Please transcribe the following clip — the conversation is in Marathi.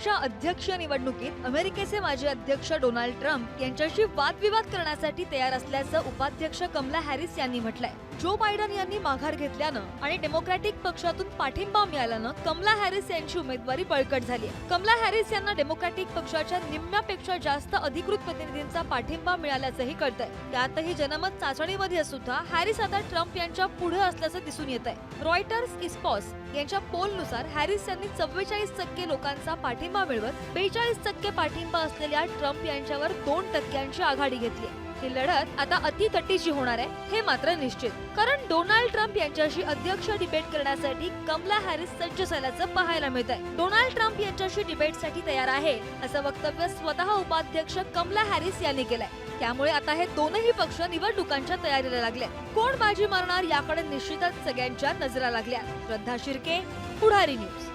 एकोणीसच्या अध्यक्षीय निवडणुकीत अमेरिकेचे माजी अध्यक्ष डोनाल्ड ट्रम्प यांच्याशी वादविवाद करण्यासाठी तयार असल्याचं उपाध्यक्ष कमला हॅरिस यांनी म्हटलंय. जो बायडन यांनी माघार घेतल्यानं आणि डेमोक्रॅटिक पक्षातून पाठिंबा मिळाल्यानं कमला हॅरिस यांची उमेदवारी बळकट झाली कमला हॅरिस यांना डेमोक्रॅटिक पक्षाच्या निम्म्यापेक्षा जास्त अधिकृत प्रतिनिधींचा पाठिंबा मिळाल्याचंही कळतंय. त्यातही जनमत चाचणीमध्ये सुद्धा हॅरिस आता ट्रम्प यांच्या पुढे असल्याचं दिसून येत आहे रॉयटर्स इस्पॉस यांच्या पोलनुसार हॅरिस यांनी चव्वेचाळीस टक्के लोकांचा पाठिंबा मिळवत बेचाळीस टक्के पाठिंबा असलेल्या ट्रम्प यांच्यावर दोन टक्क्यांची आघाडी घेतली ही लढत आता अतितटीची होणार आहे हे मात्र निश्चित. कारण डोनाल्ड ट्रम्प यांच्याशी अध्यक्ष डिबेट करण्यासाठी कमला हॅरिस सज्ज झाल्याचं पाहायला मिळत आहे डोनाल्ड ट्रम्प यांच्याशी डिबेटसाठी तयार आहे असं वक्तव्य स्वतः उपाध्यक्ष कमला हॅरिस यांनी केलंय. त्यामुळे आता हे दोनही पक्ष निवडणुकांच्या तयारीला लागले कोण बाजी मारणार याकडे निश्चितच सगळ्यांच्या नजरा लागल्या श्रद्धा शिर्के पुढारी न्यूज.